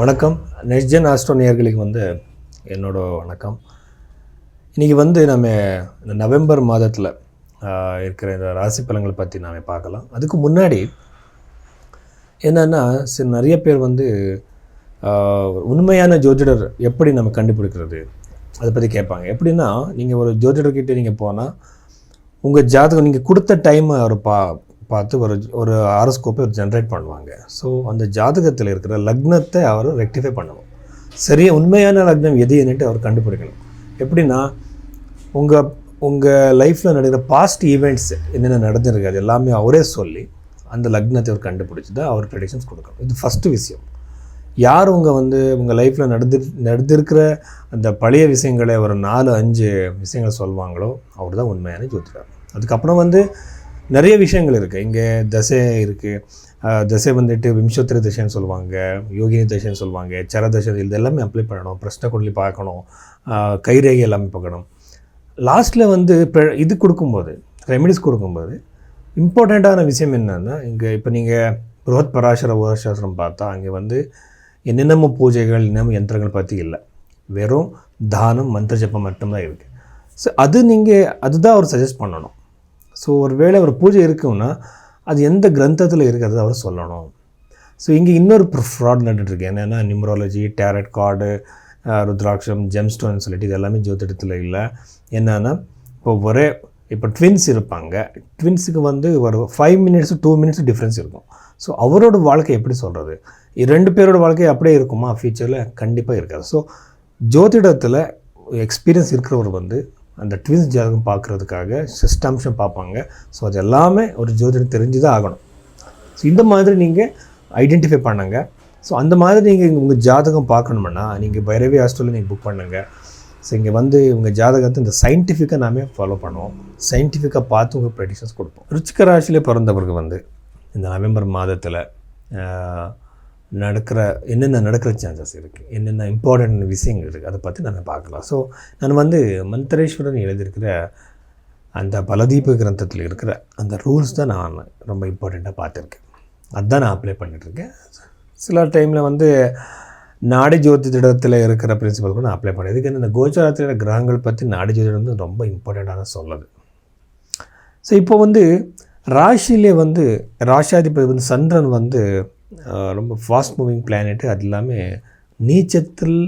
வணக்கம். Next astro வந்து என்னோட வணக்கம். இன்றைக்கி வந்து நம்ம இந்த நவம்பர் மாதத்தில் இருக்கிற இந்த ராசி பலன்களை பற்றி நாம் பார்க்கலாம். அதுக்கு முன்னாடி என்னென்னா சில நிறைய பேர் வந்து உண்மையான ஜோதிடர் எப்படி நம்ம கண்டுபிடிக்கிறது? அதை பற்றி கேட்பாங்க. எப்படின்னா நீங்கள் ஒரு ஜோதிடர்கிட்ட நீங்கள் போனால் உங்கள் ஜாதகம் நீங்கள் கொடுத்த டைம் அவர் பா பார்த்து ஒரு ஒரு ஆரோஸ்கோப்பை ஒரு ஜென்ரேட் பண்ணுவாங்க. ஸோ அந்த ஜாதகத்தில் இருக்கிற லக்னத்தை அவர் ரெக்டிஃபை பண்ணணும். சரியா உண்மையான லக்னம் எது என்னட்டு அவர் கண்டுபிடிக்கணும். எப்படின்னா உங்கள் உங்கள் லைஃப்பில் நடக்கிற பாஸ்ட் ஈவெண்ட்ஸ் என்னென்ன நடந்திருக்கு அது எல்லாமே அவரே சொல்லி அந்த லக்னத்தை அவர் கண்டுபிடிச்சி தான் அவர் ப்ரெடிக்ஷன்ஸ் கொடுக்கணும். இது ஃபஸ்ட்டு விஷயம். யார் உங்கள் வந்து உங்கள் லைஃப்பில் நடந்து நடந்திருக்கிற அந்த பழைய விஷயங்களை ஒரு நாலு அஞ்சு விஷயங்களை சொல்லுவாங்களோ அவர் தான் உண்மையான ஜோதிடர். அதுக்கப்புறம் வந்து நிறைய விஷயங்கள் இருக்குது இங்கே தசை இருக்குது தசை வந்துட்டு விம்சோத்திர தசைன்னு சொல்லுவாங்க யோகினி தசைன்னு சொல்லுவாங்க சர தசை இது எல்லாமே அப்ளை பண்ணணும் பிரஷ்ன குண்டலி பார்க்கணும் கைரேகை எல்லாமே பார்க்கணும். லாஸ்ட்டில் வந்து இப்போ இது கொடுக்கும்போது ரெமெடிஸ் கொடுக்கும்போது இம்பார்ட்டண்ட்டான விஷயம் என்னென்னா இங்கே இப்போ நீங்கள் புரோத் பராசர உரசாஸ்திரம் பார்த்தா அங்கே வந்து என்னென்னமோ பூஜைகள் என்னென்ன யந்திரங்கள் பற்றி இல்லை. வெறும் தானம் மந்திர ஜப்பம் மட்டும்தான் இருக்குது ஸோ அது நீங்கள் அதுதான் அவர் சஜஸ்ட் பண்ணணும். ஸோ ஒரு வேளை ஒரு பூஜை இருக்குன்னா அது எந்த கிரந்தத்தில் இருக்கிறது அவர் சொல்லணும். ஸோ இங்கே இன்னொரு ஃப்ராட் நடந்துட்டுருக்கு என்னென்னா நியூமராலஜி டேரட் கார்டு ருத்ராட்சம் ஜெம்ஸ்டோன் சொல்லிட்டு இது எல்லாமே ஜோதிடத்தில் இல்லை. என்னென்னா இப்போ ஒரே இப்போ ட்வின்ஸ் இருப்பாங்க. ட்வின்ஸுக்கு வந்து ஒரு five minutes two minutes difference இருக்கும். ஸோ அவரோட வாழ்க்கை எப்படி சொல்கிறது ரெண்டு பேரோட வாழ்க்கை அப்படியே இருக்குமா? ஃபியூச்சரில் கண்டிப்பாக இருக்காது. ஸோ ஜோதிடத்தில் எக்ஸ்பீரியன்ஸ் இருக்கிறவர் வந்து அந்த ட்வின்ஸ் ஜாதகம் பார்க்குறதுக்காக சிஸ்டம்ஷம் பார்ப்பாங்க. ஸோ அது எல்லாமே ஒரு ஜோதிடம் தெரிஞ்சு தான் ஆகணும். ஸோ இந்த மாதிரி நீங்கள் ஐடென்டிஃபை பண்ணுங்க. ஸோ அந்த மாதிரி நீங்கள் உங்கள் ஜாதகம் பார்க்கணும்னா நீங்கள் பைரவி ஹாஸ்டலில் நீங்கள் புக் பண்ணுங்க. ஸோ இங்கே வந்து உங்கள் ஜாதகத்தை இந்த சயின்டிஃபிக்காக நாமே ஃபாலோ பண்ணுவோம். சயின்டிஃபிக்காக பார்த்து உங்கள் ப்ரெடிஷன்ஸ் கொடுப்போம். ருச்சிக ராசியிலே பிறந்தவருக்கு வந்து இந்த நவம்பர் மாதத்தில் நடக்கிற என்னென்ன நடக்கிற சான்சஸ் இருக்குது என்னென்ன இம்பார்ட்டன்ட் விஷயங்கள் இருக்குது அதை பற்றி நம்ம பார்க்கலாம். ஸோ நான் வந்து மந்திரேஸ்வரன் எழுதியிருக்கிற அந்த பலதீப கிரந்தத்தில் இருக்கிற அந்த ரூல்ஸ் தான் நான் ரொம்ப இம்பார்ட்டண்ட்டாக பார்த்துருக்கேன். அதுதான் நான் அப்ளை பண்ணிகிட்ருக்கேன் சில டைமில் வந்து நாடி ஜோதிடத்தில் இருக்கிற பிரின்சிபல் கூட நான் அப்ளை பண்ணேன். இதுக்கு இந்த கோச்சாரத்தில் கிரகங்கள் பற்றி நாடி ஜோதிடம் வந்து ரொம்ப இம்பார்ட்டண்ட்டான சொல்லுது. ஸோ இப்போ வந்து ராசியிலே வந்து ராசியாதிபதி வந்து சந்திரன் வந்து ரொம்ப ஃபாஸ்ட் மூவிங் பிளானெட்டு அது இல்லாமல் நீச்சத்தில்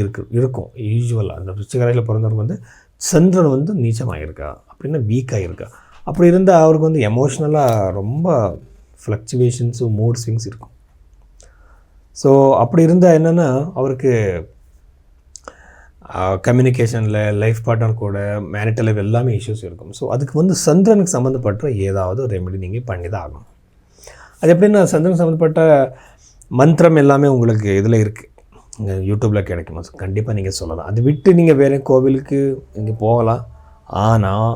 இருக்கு இருக்கும். யூஸ்வலாக அந்த ருச்சிகரையில் பிறந்தவருக்கு வந்து சந்திரன் வந்து நீச்சமாக இருக்கா அப்படின்னா வீக்காக இருக்கா அப்படி இருந்தால் அவருக்கு வந்து எமோஷ்னலாக ரொம்ப ஃப்ளக்சுவேஷன்ஸும் மூட் ஸ்விங்ஸ் இருக்கும். ஸோ அப்படி இருந்தால் என்னென்னா அவருக்கு கம்யூனிகேஷனில் லைஃப் பார்ட்னர் கூட மேரிட்டல் லைஃப் எல்லாமே இஷ்யூஸ் இருக்கும். ஸோ அதுக்கு வந்து சந்திரனுக்கு சம்மந்தப்பட்ட ஏதாவது ஒரு ரெமெடி நீங்கள் பண்ணி தான் ஆகணும். அது எப்படின்னா சந்திரன் சம்மந்தப்பட்ட மந்திரம் எல்லாமே உங்களுக்கு இதில் இருக்குது இங்கே யூடியூப்பில் கிடைக்கும்? கண்டிப்பாக நீங்கள் சொல்லலாம். அது விட்டு நீங்கள் வேறு கோவிலுக்கு இங்கே போகலாம். ஆனால்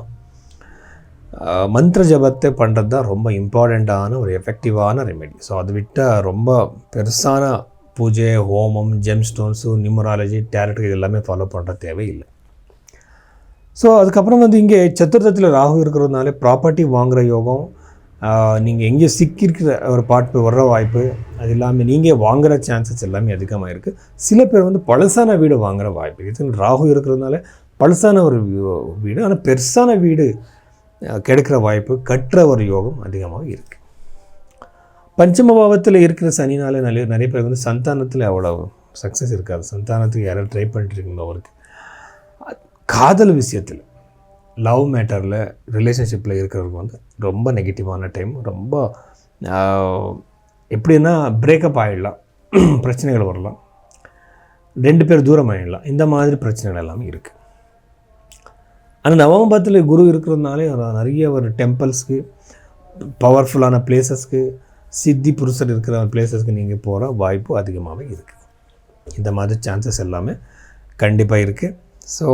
மந்திர ஜபத்தை பண்ணுறது தான் ரொம்ப இம்பார்ட்டண்ட்டான ஒரு எஃபெக்டிவான ரெமெடி ஸோ அது விட்டால் ரொம்ப பெருசான பூஜை ஹோமம் ஜெம் ஸ்டோன்ஸு நியூமராலஜி டேரட் இது எல்லாமே ஃபாலோ பண்ணுற தேவையில்லை. ஸோ அதுக்கப்புறம் வந்து இங்கே சத்துர்த்தத்தில் ராகு இருக்கிறதுனால ப்ராப்பர்ட்டி வாங்குகிற யோகம் நீங்கள் எங்கே சிக்கியிருக்கிற ஒரு பாட்டு வர்ற வாய்ப்பு அது இல்லாமல் நீங்கள் வாங்குகிற சான்சஸ் எல்லாமே அதிகமாக இருக்குது சில பேர் வந்து பழசான வீடு வாங்குகிற வாய்ப்பு. இது ராகு இருக்கிறதுனால பழசான ஒரு வீடு ஆனால் பெருசான வீடு கிடைக்கிற வாய்ப்பு கட்டுற ஒரு யோகம் அதிகமாக இருக்குது பஞ்சம பாவத்தில் இருக்கிற சனினால நிறைய நிறைய பேர் வந்து சந்தானத்தில் அவ்வளோ சக்ஸஸ் இருக்காது. சந்தானத்துக்கு யாராவது ட்ரை பண்ணிட்டு இருக்கீங்களோ அவருக்கு காதல் விஷயத்தில் லவ் மேட்டரில் ரிலேஷன்ஷிப்பில் இருக்கிறவங்க வந்து ரொம்ப நெகட்டிவான டைம் ரொம்ப எப்படின்னா பிரேக்கப் ஆகிடலாம் பிரச்சனைகள் வரலாம். ரெண்டு பேர் தூரம் ஆகிடலாம் இந்த மாதிரி பிரச்சனைகள் எல்லாமே இருக்குது ஆனால் நவம்பத்தில் குரு இருக்கிறதுனாலே நிறைய ஒரு டெம்பிள்ஸ்க்கு பவர்ஃபுல்லான பிளேசஸ்க்கு சித்தி புருஷர் இருக்கிற பிளேசஸ்க்கு நீங்கள் போகிற வாய்ப்பு அதிகமாகவே இருக்குது இந்த மாதிரி சான்சஸ் எல்லாமே கண்டிப்பாக இருக்குது ஸோ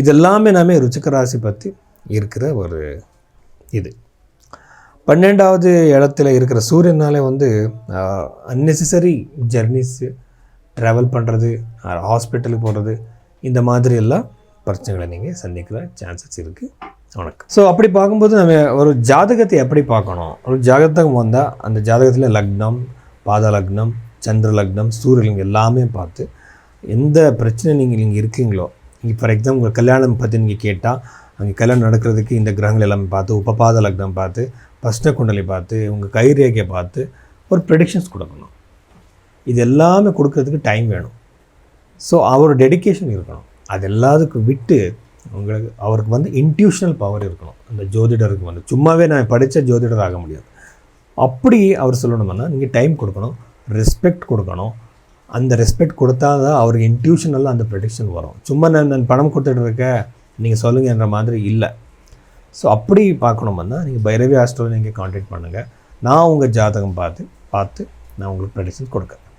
இது எல்லாமே நாமே ருச்சிக ராசி பற்றி இருக்கிற ஒரு இது. பன்னெண்டாவது இடத்துல இருக்கிற சூரியனாலே வந்து அன்னெசரி ஜெர்னிஸு ட்ராவல் பண்ணுறது ஹாஸ்பிட்டலுக்கு போகிறது இந்த மாதிரி எல்லாம் பிரச்சனைகளை நீங்கள் சந்திக்கிற சான்சஸ் இருக்குது வணக்கம். ஸோ அப்படி பார்க்கும்போது நம்ம ஒரு ஜாதகத்தை எப்படி பார்க்கணும்? ஒரு ஜாதகம் வந்தால் அந்த ஜாதகத்தில் லக்னம் பாத லக்னம் சந்திர லக்னம் சூரியலிங்கம் எல்லாமே பார்த்து எந்த பிரச்சனை நீங்கள் நீங்கள் இருக்கீங்களோ நீங்கள் ஃபார் எக்ஸாம்பிள் உங்கள் கல்யாணம் பற்றி நீங்கள் கேட்டால் அங்கே கல்யாணம் நடக்கிறதுக்கு இந்த கிரகங்கள் எல்லாமே பார்த்து உபபாத லக்னம் பார்த்து பஸ்ட குண்டலி பார்த்து உங்கள் கைரேகையை பார்த்து ஒரு ப்ரெடிக்ஷன்ஸ் கொடுக்கணும். இது எல்லாமே கொடுக்கறதுக்கு டைம் வேணும். ஸோ அவர் டெடிகேஷன் இருக்கணும். அது எல்லாத்துக்கும் விட்டு உங்களுக்கு அவருக்கு வந்து இன்ட்யூஷனல் பவர் இருக்கணும். அந்த ஜோதிடருக்கு வந்து. சும்மாவே நான் படித்த ஜோதிடர் ஆக முடியாது. அப்படி அவர் சொல்லணும்னா நீங்கள் டைம் கொடுக்கணும். ரெஸ்பெக்ட் கொடுக்கணும். அந்த ரெஸ்பெக்ட் கொடுத்தா தான் அவருக்கு இன்ட்யூஷனெல்லாம் அந்த ப்ரெடிக்ஷன் வரும். சும்மா நான் நான் பணம் கொடுத்துட்டு இருக்கேன். நீங்கள் சொல்லுங்கன்ற மாதிரி இல்லை. ஸோ அப்படி பார்க்கணும்னா நீங்கள் பைரவி ஹாஸ்டலில் நீங்கள் காண்டாக்ட் பண்ணுங்கள் நான் உங்கள் ஜாதகம் பார்த்து பார்த்து நான் உங்களுக்கு ப்ரெடிக்ஷன் கொடுக்குறேன்.